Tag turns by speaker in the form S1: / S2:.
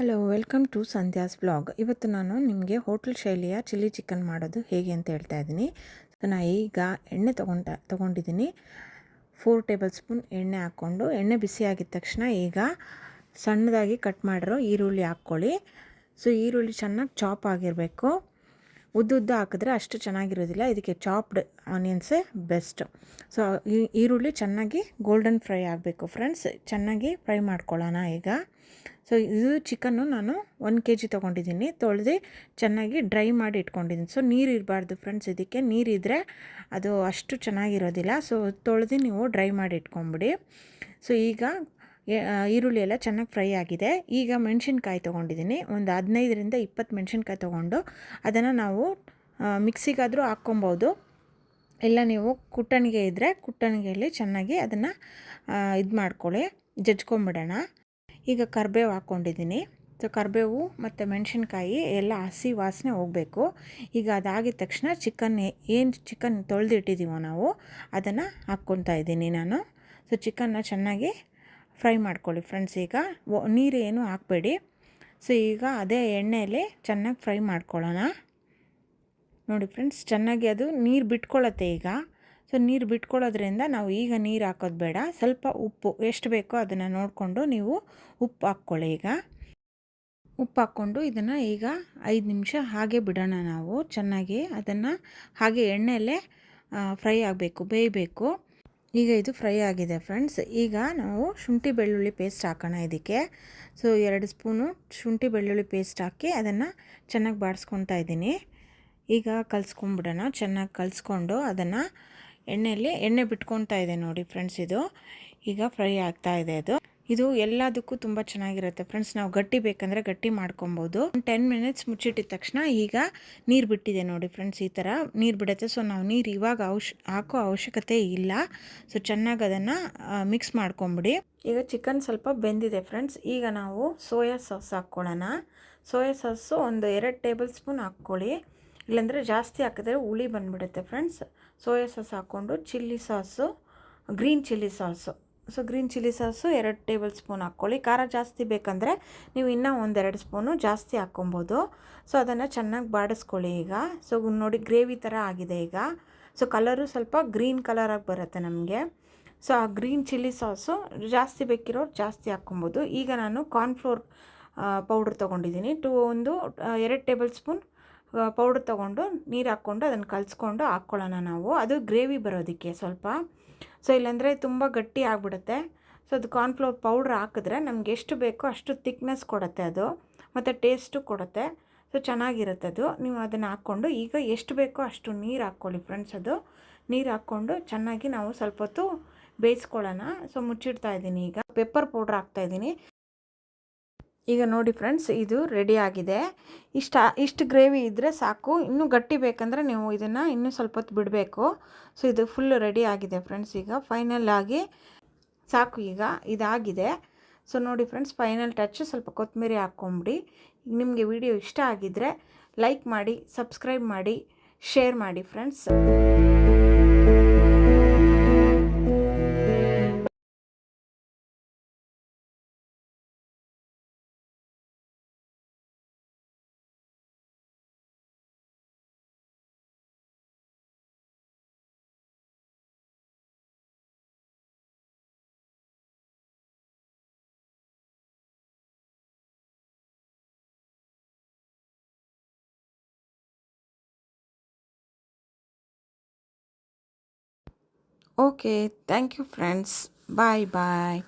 S1: Hello welcome to Sandhya's blog ಇವತ್ತು ನಾನು ನಿಮಗೆ ಹೋಟೆಲ್ ಶೈಲಿಯ ಚಿಲ್ಲಿ ಚಿಕನ್ ಮಾಡೋದು ಹೇಗೆ ಅಂತ ಹೇಳ್ತಾ ಇದ್ದೀನಿ. ಸೊ ನಾನು ಈಗ ಎಣ್ಣೆ ತೊಗೊಂಡ, ತೊಗೊಂಡಿದ್ದೀನಿ. ಫೋರ್ ಟೇಬಲ್ ಸ್ಪೂನ್ ಎಣ್ಣೆ ಹಾಕ್ಕೊಂಡು, ಎಣ್ಣೆ ಬಿಸಿ ಆಗಿದ ತಕ್ಷಣ ಈಗ ಸಣ್ಣದಾಗಿ ಕಟ್ ಮಾಡಿರೋ ಈರುಳ್ಳಿ ಹಾಕ್ಕೊಳ್ಳಿ. ಸೊ ಈರುಳ್ಳಿ ಚೆನ್ನಾಗಿ ಚಾಪ್ ಆಗಿರಬೇಕು. ಉದ್ದುದ್ದ ಹಾಕಿದ್ರೆ ಅಷ್ಟು ಚೆನ್ನಾಗಿರೋದಿಲ್ಲ ಇದಕ್ಕೆ ಚಾಪ್ಡ್ ಆನಿಯನ್ಸೇ ಬೆಸ್ಟ್ ಸೊ ಈರುಳ್ಳಿ ಚೆನ್ನಾಗಿ ಗೋಲ್ಡನ್ ಫ್ರೈ ಆಗಬೇಕು ಫ್ರೆಂಡ್ಸ್ ಚೆನ್ನಾಗಿ ಫ್ರೈ ಮಾಡ್ಕೊಳ್ಳೋಣ ಈಗ. ಸೊ ಇದು ಚಿಕನ್ನು ನಾನು ಒಂದು ಕೆ ಜಿ ತೊಗೊಂಡಿದ್ದೀನಿ. ತೊಳೆದು ಚೆನ್ನಾಗಿ ಡ್ರೈ ಮಾಡಿ ಇಟ್ಕೊಂಡಿದ್ದೀನಿ. ಸೊ ನೀರು ಇರಬಾರ್ದು ಫ್ರೆಂಡ್ಸ್ ಇದಕ್ಕೆ ನೀರಿದ್ದರೆ ಅದು ಅಷ್ಟು ಚೆನ್ನಾಗಿರೋದಿಲ್ಲ. ಸೊ ತೊಳೆದು ನೀವು ಡ್ರೈ ಮಾಡಿ ಇಟ್ಕೊಂಬಿಡಿ. ಸೊ ಈಗ ಈರುಳ್ಳಿ ಎಲ್ಲ ಚೆನ್ನಾಗಿ ಫ್ರೈ ಆಗಿದೆ. ಈಗ ಮೆಣಸಿನ್ಕಾಯಿ ತೊಗೊಂಡಿದ್ದೀನಿ. ಒಂದು ಹದಿನೈದರಿಂದ ಇಪ್ಪತ್ತು ಮೆಣಸಿನ್ಕಾಯಿ ತೊಗೊಂಡು ಅದನ್ನು ನಾವು ಮಿಕ್ಸಿಗಾದರೂ ಹಾಕ್ಕೊಬೋದು. ಇಲ್ಲ ನೀವು ಕುಟ್ಟಣಿಗೆ ಇದ್ದರೆ ಕುಟ್ಟಣಿಗೆಯಲ್ಲಿ ಚೆನ್ನಾಗಿ ಅದನ್ನು ಇದು ಮಾಡ್ಕೊಳ್ಳಿ ಜಜ್ಕೊಂಬಿಡೋಣ ಈಗ ಕರ್ಬೇವು ಹಾಕ್ಕೊಂಡಿದ್ದೀನಿ. ಸೊ ಕರಿಬೇವು ಮತ್ತು ಮೆಣಸಿನ್ಕಾಯಿ ಎಲ್ಲ ಹಸಿ ವಾಸನೆ ಹೋಗಬೇಕು. ಈಗ ಅದಾಗಿದ ತಕ್ಷಣ ಚಿಕನ್ ಏನು ಚಿಕನ್ ತೊಳೆದಿಟ್ಟಿದ್ದೀವೋ ನಾವು, ಅದನ್ನು ಹಾಕ್ಕೊತಾ ಇದ್ದೀನಿ ನಾನು. ಸೊ ಚಿಕನ್ನ ಚೆನ್ನಾಗಿ ಫ್ರೈ ಮಾಡ್ಕೊಳ್ಳಿ ಫ್ರೆಂಡ್ಸ್ ಈಗ ನೀರು ಏನು ಹಾಕಬೇಡಿ. ಸೊ ಈಗ ಅದೇ ಎಣ್ಣೆಯಲ್ಲಿ ಚೆನ್ನಾಗಿ ಫ್ರೈ ಮಾಡ್ಕೊಳ್ಳೋಣ. ನೋಡಿ ಫ್ರೆಂಡ್ಸ್ ಚೆನ್ನಾಗಿ ಅದು ನೀರು ಬಿಟ್ಕೊಳ್ಳುತ್ತೆ ಈಗ. ಸೊ ನೀರು ಬಿಟ್ಕೊಳ್ಳೋದ್ರಿಂದ ನಾವು ಈಗ ನೀರು ಹಾಕೋದು ಬೇಡ. ಸ್ವಲ್ಪ ಉಪ್ಪು, ಎಷ್ಟು ಬೇಕೋ ಅದನ್ನು ನೋಡಿಕೊಂಡು ನೀವು ಉಪ್ಪು ಹಾಕ್ಕೊಳ್ಳಿ ಈಗ. ಉಪ್ಪು ಹಾಕ್ಕೊಂಡು ಇದನ್ನು ಈಗ ಐದು ನಿಮಿಷ ಹಾಗೆ ಬಿಡೋಣ ನಾವು. ಚೆನ್ನಾಗಿ ಅದನ್ನು ಹಾಗೆ ಎಣ್ಣೆಯಲ್ಲೇ ಫ್ರೈ ಆಗಬೇಕು, ಬೇಯಬೇಕು. ಈಗ ಇದು ಫ್ರೈ ಆಗಿದೆ ಫ್ರೆಂಡ್ಸ್. ಈಗ ನಾವು ಶುಂಠಿ ಬೆಳ್ಳುಳ್ಳಿ ಪೇಸ್ಟ್ ಹಾಕೋಣ ಇದಕ್ಕೆ. ಸೊ, ಎರಡು ಸ್ಪೂನು ಶುಂಠಿ ಬೆಳ್ಳುಳ್ಳಿ ಪೇಸ್ಟ್ ಹಾಕಿ ಅದನ್ನು ಚೆನ್ನಾಗಿ ಬಾಡಿಸ್ಕೊತಾ ಇದ್ದೀನಿ. ಈಗ ಕಲಿಸ್ಕೊಂಬಿಡೋಣ ಚೆನ್ನಾಗಿ ಕಲಿಸ್ಕೊಂಡು ಅದನ್ನು ಎಣ್ಣೆಯಲ್ಲಿ ಎಣ್ಣೆ ಬಿಟ್ಕೊತಾ ಇದೆ ನೋಡಿ ಫ್ರೆಂಡ್ಸ್ ಇದು. ಈಗ ಫ್ರೈ ಆಗ್ತಾ ಇದೆ ಅದು. ಇದು ಎಲ್ಲದಕ್ಕೂ ತುಂಬ ಚೆನ್ನಾಗಿರುತ್ತೆ ಫ್ರೆಂಡ್ಸ್ ನಾವು ಗಟ್ಟಿ ಬೇಕಂದರೆ ಗಟ್ಟಿ ಮಾಡ್ಕೊಬೋದು ಟೆನ್ ಮಿನಿಟ್ಸ್ ಮುಚ್ಚಿಟ್ಟಿದ ತಕ್ಷಣ ಈಗ ನೀರು ಬಿಟ್ಟಿದೆ ನೋಡಿ ಫ್ರೆಂಡ್ಸ್ ಈ ಥರ ನೀರು ಬಿಡುತ್ತೆ. ಸೊ ನಾವು ನೀರು ಇವಾಗ ಔಷ ಹಾಕೋ ಅವಶ್ಯಕತೆ ಇಲ್ಲ. ಸೊ ಚೆನ್ನಾಗಿ ಅದನ್ನು ಮಿಕ್ಸ್ ಮಾಡ್ಕೊಂಬಿಡಿ. ಈಗ ಚಿಕನ್ ಸ್ವಲ್ಪ ಬೆಂದಿದೆ ಫ್ರೆಂಡ್ಸ್ ಈಗ ನಾವು ಸೋಯಾ ಸಾಸ್ ಹಾಕ್ಕೊಳ್ಳೋಣ. ಸೋಯಾ ಸಾಸು ಒಂದು ಎರಡು ಟೇಬಲ್ ಸ್ಪೂನ್ ಹಾಕ್ಕೊಳ್ಳಿ. ಇಲ್ಲಾಂದರೆ ಜಾಸ್ತಿ ಹಾಕಿದ್ರೆ ಹುಳಿ ಬಂದುಬಿಡುತ್ತೆ ಫ್ರೆಂಡ್ಸ್ ಸೋಯಾ ಸಾಸ್ ಹಾಕ್ಕೊಂಡು chilli sauce green chilli sauce so green chilli sauce ಎರಡು ಟೇಬಲ್ ಸ್ಪೂನ್ ಹಾಕ್ಕೊಳ್ಳಿ. ಖಾರ ಜಾಸ್ತಿ ಬೇಕಂದರೆ ನೀವು ಇನ್ನೂ ಒಂದೆರಡು ಸ್ಪೂನು ಜಾಸ್ತಿ ಹಾಕ್ಕೊಬೋದು. ಸೊ ಅದನ್ನು ಚೆನ್ನಾಗಿ ಬಾಡಿಸ್ಕೊಳ್ಳಿ ಈಗ. ಸೊ ನೋಡಿ ಗ್ರೇವಿ ಥರ ಆಗಿದೆ ಈಗ. ಸೊ ಕಲರು ಸ್ವಲ್ಪ ಗ್ರೀನ್ ಕಲರಾಗಿ ಬರುತ್ತೆ ನಮಗೆ. ಸೊ ಆ ಗ್ರೀನ್ ಚಿಲ್ಲಿ ಸಾಸು ಜಾಸ್ತಿ ಬೇಕಿರೋರು ಜಾಸ್ತಿ ಹಾಕ್ಕೊಬೋದು. ಈಗ ನಾನು ಕಾರ್ನ್ಫ್ಲೋರ್ ಪೌಡ್ರ್ ತೊಗೊಂಡಿದ್ದೀನಿ. ಟು ಒಂದು ಎರಡು ಟೇಬಲ್ ಸ್ಪೂನ್ ಪೌಡ್ರ್ ತೊಗೊಂಡು ನೀರು ಹಾಕ್ಕೊಂಡು ಅದನ್ನು ಕಲಿಸ್ಕೊಂಡು ಹಾಕ್ಕೊಳ್ಳೋಣ ನಾವು. ಅದು ಗ್ರೇವಿ ಬರೋದಕ್ಕೆ ಸ್ವಲ್ಪ. ಸೊ ಇಲ್ಲಾಂದರೆ ತುಂಬ ಗಟ್ಟಿ ಆಗಿಬಿಡುತ್ತೆ. ಸೊ ಅದು ಕಾರ್ನ್ಫ್ಲೋರ್ ಪೌಡ್ರ್ ಹಾಕಿದ್ರೆ ನಮ್ಗೆ ಎಷ್ಟು ಬೇಕೋ ಅಷ್ಟು ತಿಕ್ನೆಸ್ ಕೊಡುತ್ತೆ ಅದು. ಮತ್ತು ಟೇಸ್ಟು ಕೊಡುತ್ತೆ. ಸೊ ಚೆನ್ನಾಗಿರುತ್ತೆ ಅದು. ನೀವು ಅದನ್ನು ಹಾಕ್ಕೊಂಡು ಈಗ ಎಷ್ಟು ಬೇಕೋ ಅಷ್ಟು ನೀರು ಹಾಕ್ಕೊಳ್ಳಿ ಫ್ರೆಂಡ್ಸ್ ಅದು. ನೀರು ಹಾಕ್ಕೊಂಡು ಚೆನ್ನಾಗಿ ನಾವು ಸ್ವಲ್ಪ ಹೊತ್ತು ಬೇಯಿಸ್ಕೊಳ್ಳೋಣ. ಸೊ ಮುಚ್ಚಿಡ್ತಾ ಇದ್ದೀನಿ ಈಗ. ಪೆಪ್ಪರ್ ಪೌಡ್ರ್ ಹಾಕ್ತಾಯಿದ್ದೀನಿ ಈಗ ನೋಡಿ ಫ್ರೆಂಡ್ಸ್, ಇದು ರೆಡಿ ಆಗಿದೆ. ಇಷ್ಟ, ಇಷ್ಟು ಗ್ರೇವಿ ಇದ್ದರೆ ಸಾಕು. ಇನ್ನೂ ಗಟ್ಟಿ ಬೇಕಂದರೆ ನೀವು ಇದನ್ನು ಇನ್ನೂ ಸ್ವಲ್ಪ ಹೊತ್ತು ಬಿಡಬೇಕು. ಸೊ ಇದು ಫುಲ್ ರೆಡಿ ಆಗಿದೆ ಫ್ರೆಂಡ್ಸ್. ಈಗ ಫೈನಲ್ ಆಗಿ ಸಾಕು ಈಗ. ಇದಾಗಿದೆ. ಸೊ ನೋಡಿ ಫ್ರೆಂಡ್ಸ್ ಫೈನಲ್ ಟಚ್ ಸ್ವಲ್ಪ ಕೊತ್ತಂಬರಿ ಹಾಕ್ಕೊಂಬಿಡಿ. ನಿಮಗೆ ವಿಡಿಯೋ ಇಷ್ಟ ಆಗಿದ್ದರೆ ಲೈಕ್ ಮಾಡಿ ಸಬ್ಸ್ಕ್ರೈಬ್ ಮಾಡಿ ಶೇರ್ ಮಾಡಿ friends. Okay, thank you, friends. Bye bye.